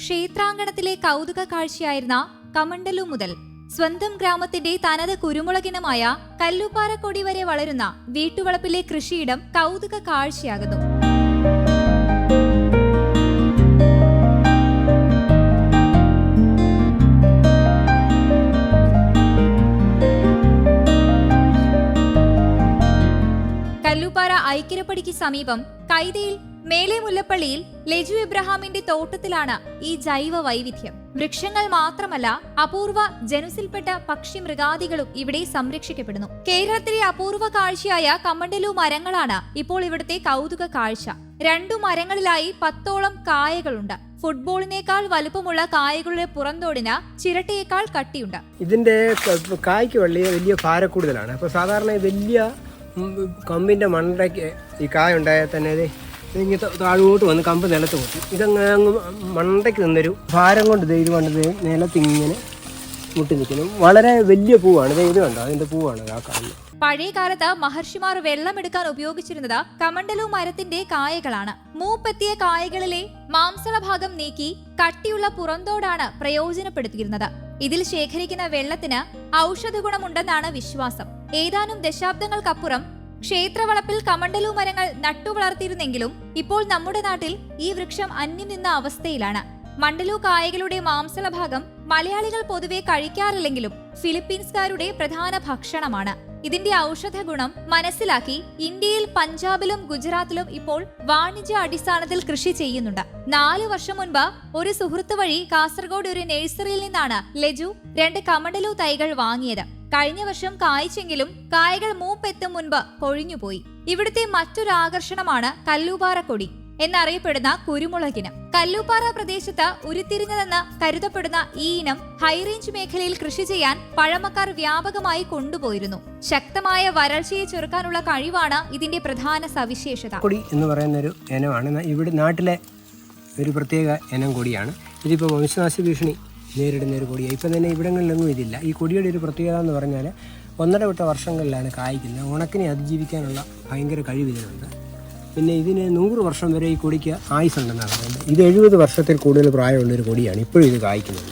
ക്ഷേത്രാങ്കണത്തിലെ കൗതുക കാഴ്ചയായിരുന്ന കമണ്ടലു മുതൽ സ്വന്തം ഗ്രാമത്തിന്റെ തനത് കുരുമുളകിനമായ കല്ലുപ്പാറക്കൊടി വരെ വളരുന്ന വീട്ടുവളപ്പിലെ കൃഷിയിടം കൗതുക കാഴ്ചയാകുന്നു. കല്ലുപ്പാറ ഐക്യരപ്പടിക്ക് സമീപം കൈതയിൽ മേലെ മുല്ലപ്പള്ളിയിൽ ലെജു ഇബ്രഹാമിന്റെ തോട്ടത്തിലാണ് ഈ ജൈവ വൈവിധ്യം. വൃക്ഷങ്ങൾ മാത്രമല്ല അപൂർവ ജനുസിൽപ്പെട്ട പക്ഷി മൃഗാദികളും ഇവിടെ സംരക്ഷിക്കപ്പെടുന്നു. കേരളത്തിലെ അപൂർവ കാഴ്ചയായ കമ്മണ്ടലു മരങ്ങളാണ് ഇപ്പോൾ ഇവിടുത്തെ കൗതുക കാഴ്ച. രണ്ടു മരങ്ങളിലായി പത്തോളം കായകളുണ്ട്. ഫുട്ബോളിനേക്കാൾ വലുപ്പമുള്ള കായകളുടെ പുറന്തോടിന് ചിരട്ടയേക്കാൾ കട്ടിയുണ്ട്. ഇതിന്റെ കായ്ക്ക് വലിയ വലിയ ഭാരക്കൂടുതലാണ്. അപ്പോൾ സാധാരണ വലിയ കമ്പിന്റെ മണ്ടയ്ക്ക് ഈ കായ ഉണ്ടായാൽ തന്നെ ഇങ്ങനെ താഴോട്ട് വന്ന് കമ്പ് നിലത്ത് കൊട്ടി ഇതങ്ങ് അങ്ങ് മണ്ടയ്ക്ക് നിന്നൊരു ഭാരം കൊണ്ട് ഇത് കണ്ടത് നിലത്ത് ഇങ്ങനെ മുട്ടി നിൽക്കുന്നു. വളരെ വലിയ പൂവാണ്. ദേ ഇത് കണ്ടോ? അതിന്റെ പൂവാണ് ആ കാണുന്നത്. പഴയ കാലത്ത് മഹർഷിമാർ വെള്ളമെടുക്കാൻ ഉപയോഗിച്ചിരുന്നത് കമണ്ടലു മരത്തിന്റെ കായകളാണ്. മൂപ്പെത്തിയ കായകളിലെ മാംസള ഭാഗം നീക്കി കട്ടിയുള്ള പുറന്തോടാണ് പ്രയോജനപ്പെടുത്തിയിരുന്നത്. ഇതിൽ ശേഖരിക്കുന്ന വെള്ളത്തിന് ഔഷധ ഗുണമുണ്ടെന്നാണ് വിശ്വാസം. ഏതാനും ദശാബ്ദങ്ങൾക്കപ്പുറം ക്ഷേത്രവളപ്പിൽ കമണ്ടലു മരങ്ങൾ നട്ടുവളർത്തിയിരുന്നെങ്കിലും ഇപ്പോൾ നമ്മുടെ നാട്ടിൽ ഈ വൃക്ഷം അന്യം നിന്ന അവസ്ഥയിലാണ്. മണ്ടലു കായകളുടെ മാംസള ഭാഗം മലയാളികൾ പൊതുവെ കഴിക്കാറില്ലെങ്കിലും ഫിലിപ്പീൻസുകാരുടെ പ്രധാന ഭക്ഷണമാണ്. ഇതിന്റെ ഔഷധ ഗുണം മനസ്സിലാക്കി ഇന്ത്യയിൽ പഞ്ചാബിലും ഗുജറാത്തിലും ഇപ്പോൾ വാണിജ്യ അടിസ്ഥാനത്തിൽ കൃഷി ചെയ്യുന്നുണ്ട്. നാലു വർഷം മുൻപ് ഒരു സുഹൃത്ത് വഴി കാസർഗോഡ് ഒരു നഴ്സറിയിൽ നിന്നാണ് ലജു രണ്ട് കമണ്ടലു തൈകൾ വാങ്ങിയത്. കഴിഞ്ഞ വർഷം കായ്ച്ചെങ്കിലും കായകൾ മൂപ്പെത്തും മുൻപ് പൊഴിഞ്ഞുപോയി. ഇവിടുത്തെ മറ്റൊരു ആകർഷണമാണ് കല്ലൂപാറക്കൊടി എന്നറിയപ്പെടുന്ന കുരുമുളകിനം. കല്ലൂപ്പാറ പ്രദേശത്ത് ഉരുത്തിരിഞ്ഞതെന്ന് കരുതപ്പെടുന്ന ഈ ഇനം ഹൈറേഞ്ച് മേഖലയിൽ കൃഷി ചെയ്യാൻ പഴമക്കാർ വ്യാപകമായി കൊണ്ടുപോയിരുന്നു. ശക്തമായ വരൾച്ചയെ ചെറുക്കാനുള്ള കഴിവാണ് ഇതിന്റെ പ്രധാന സവിശേഷത. കൊടി എന്ന് പറയുന്ന ഒരു ഇനമാണ് ഇവിടെ നാട്ടിലെ ഒരു പ്രത്യേക ഇനം കൂടിയാണ്. ഇതിപ്പോൾ വംശനാശ ഭീഷണി നേരിടുന്ന ഒരു കൊടിയാണ് ഇപ്പം തന്നെ ഇവിടങ്ങളിലൊന്നും ഇതില്ല. ഈ കൊടിയുടെ ഒരു പ്രത്യേകത എന്ന് പറഞ്ഞാൽ ഒന്നര വിട്ട വർഷങ്ങളിലാണ് കായ്ക്കുന്നത്. ഉണക്കിനെ അതിജീവിക്കാനുള്ള ഭയങ്കര കഴിവ് ഇതിനുണ്ട്. പിന്നെ ഇതിന് നൂറ് വർഷം വരെ ഈ കൊടിക്ക് ആയുസുണ്ടെന്നാണ് പറയുന്നത്. ഇത് എഴുപത് വർഷത്തിൽ കൂടുതൽ പ്രായമുള്ള ഒരു കൊടിയാണ് ഇപ്പോഴും ഇത് കായ്ക്കുന്നത്.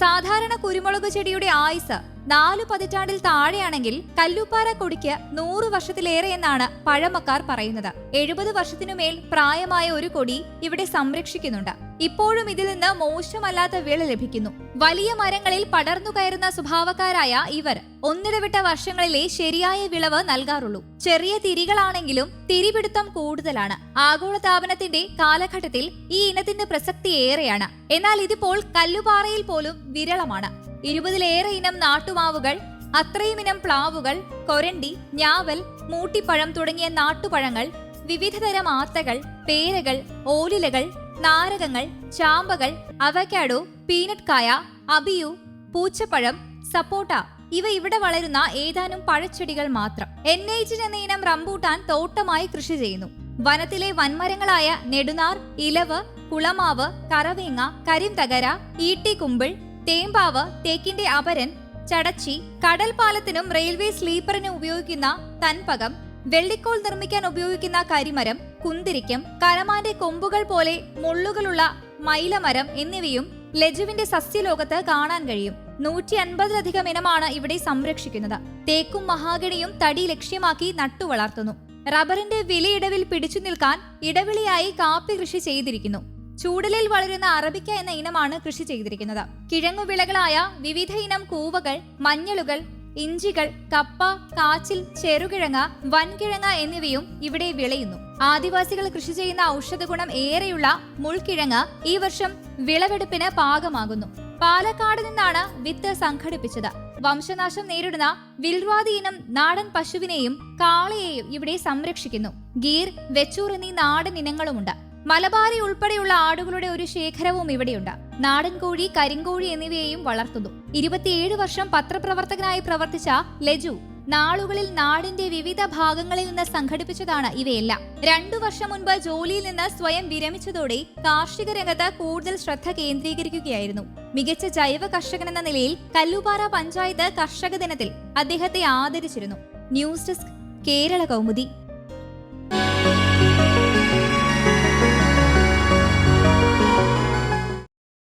സാധാരണ കുരുമുളക് ചെടിയുടെ ആയുസ് നാല് പതിറ്റാണ്ടിൽ താഴെയാണെങ്കിൽ കല്ലുപ്പാറ കൊടിക്ക് നൂറ് വർഷത്തിലേറെ എന്നാണ് പഴമക്കാർ പറയുന്നത്. എഴുപത് വർഷത്തിനുമേൽ പ്രായമായ ഒരു കൊടി ഇവിടെ സംരക്ഷിക്കുന്നുണ്ട്. ഇപ്പോഴും ഇതിൽ നിന്ന് മോശമല്ലാത്ത വിള ലഭിക്കുന്നു. വലിയ മരങ്ങളിൽ പടർന്നു കയറുന്ന സ്വഭാവക്കാരായ ഇവർ ഒന്നിടവിട്ട വർഷങ്ങളിലെ ശരിയായ വിളവ് നൽകാറുള്ളൂ. ചെറിയ തിരികളാണെങ്കിലും തിരിപിടുത്തം കൂടുതലാണ്. ആഗോളതാപനത്തിന്റെ കാലഘട്ടത്തിൽ ഈ ഇനത്തിന്റെ പ്രസക്തി ഏറെയാണ്. എന്നാൽ ഇതിപ്പോൾ കല്ലുപാറയിൽ പോലും വിരളമാണ്. ഇരുപതിലേറെ ഇനം നാട്ടുമാവുകൾ അത്രയും ഇനം പ്ലാവുകൾ കൊരണ്ടി ഞാവൽ മൂട്ടിപ്പഴം തുടങ്ങിയ നാട്ടുപഴങ്ങൾ വിവിധതരം ആത്തകൾ പേരകൾ ഓലിലകൾ നാരകങ്ങൾ ചാമ്പകൾ അവക്കാഡോ പീനട്ട് കായ അബിയു പൂച്ചപ്പഴം സപ്പോട്ട ഇവ ഇവിടെ വളരുന്ന ഏതാനും പഴച്ചെടികൾ മാത്രം. എൻ എച്ച് എന്ന ഇനം റംബൂട്ടാൻ തോട്ടമായി കൃഷി ചെയ്യുന്നു. വനത്തിലെ വൻമരങ്ങളായ നെടുനാർ ഇലവ് കുളമാവ് കറവേങ്ങ കരിന്തകര ഈട്ടിക്കുമ്പിൾ തേമ്പാവ് തേക്കിന്റെ അപരൻ ചടച്ചി കടൽ പാലത്തിനും റെയിൽവേ സ്ലീപ്പറിനും ഉപയോഗിക്കുന്ന തൻപകം വെള്ളിക്കോൾ നിർമ്മിക്കാൻ ഉപയോഗിക്കുന്ന കരിമരം കുന്തിരിക്കം കരമാന്റെ കൊമ്പുകൾ പോലെ മുള്ളുകളുള്ള മൈലമരം എന്നിവയും ലജുവിന്റെ സസ്യലോകത്ത് കാണാൻ കഴിയും. നൂറ്റി അൻപതിലധികം ഇനമാണ് ഇവിടെ സംരക്ഷിക്കുന്നത്. തേക്കും മഹാഗണിയും തടി ലക്ഷ്യമാക്കി നട്ടുവളർത്തുന്നു റബ്ബറിന്റെ വിലയിടവിൽ പിടിച്ചു നിൽക്കാൻ ഇടവിളിയായി കാപ്പി കൃഷി ചെയ്തിരിക്കുന്നു. ചൂടലിൽ വളരുന്ന അറബിക്ക എന്ന ഇനമാണ് കൃഷി ചെയ്തിരിക്കുന്നത്. കിഴങ്ങുവിളകളായ വിവിധ ഇനം കൂവകൾ മഞ്ഞളുകൾ ഇഞ്ചികൾ കപ്പ കാച്ചിൽ ചെറുകിഴങ്ങ വൻകിഴങ്ങ എന്നിവയും ഇവിടെ വിളയുന്നു. ആദിവാസികൾ കൃഷി ചെയ്യുന്ന ഔഷധ ഗുണം ഏറെയുള്ള മുൾക്കിഴങ്ങ് ഈ വർഷം വിളവെടുപ്പിന് പാകമാകുന്നു. പാലക്കാട് നിന്നാണ് വിത്ത് സംഘടിപ്പിച്ചത്. വംശനാശം നേരിടുന്ന വിൽവാദി ഇനം നാടൻ പശുവിനെയും കാളയെയും ഇവിടെ സംരക്ഷിക്കുന്നു. ഗീർ വെച്ചൂർ എന്നീ നാടൻ ഇനങ്ങളുമുണ്ട്. മലബാരി ഉൾപ്പെടെയുള്ള ആടുകളുടെ ഒരു ശേഖരവും ഇവിടെയുണ്ട്. നാടൻ കോഴി കരിങ്കോഴി എന്നിവയെയും വളർത്തുന്നു. ഇരുപത്തിയേഴ് വർഷം പത്രപ്രവർത്തകനായി പ്രവർത്തിച്ച ലജു നാളുകളിൽ നാടിന്റെ വിവിധ ഭാഗങ്ങളിൽ നിന്ന് സംഘടിപ്പിച്ചതാണ് ഇവയെല്ലാം. രണ്ടു വർഷം മുൻപ് ജോലിയിൽ നിന്ന് സ്വയം വിരമിച്ചതോടെ കാർഷിക രംഗത്ത് കൂടുതൽ ശ്രദ്ധ കേന്ദ്രീകരിക്കുകയായിരുന്നു. മികച്ച ജൈവ കർഷകൻ എന്ന നിലയിൽ കല്ലുപാറ പഞ്ചായത്ത് കർഷക ദിനത്തിൽ അദ്ദേഹത്തെ ആദരിച്ചിരുന്നു. News desk Kerala Kaumudi.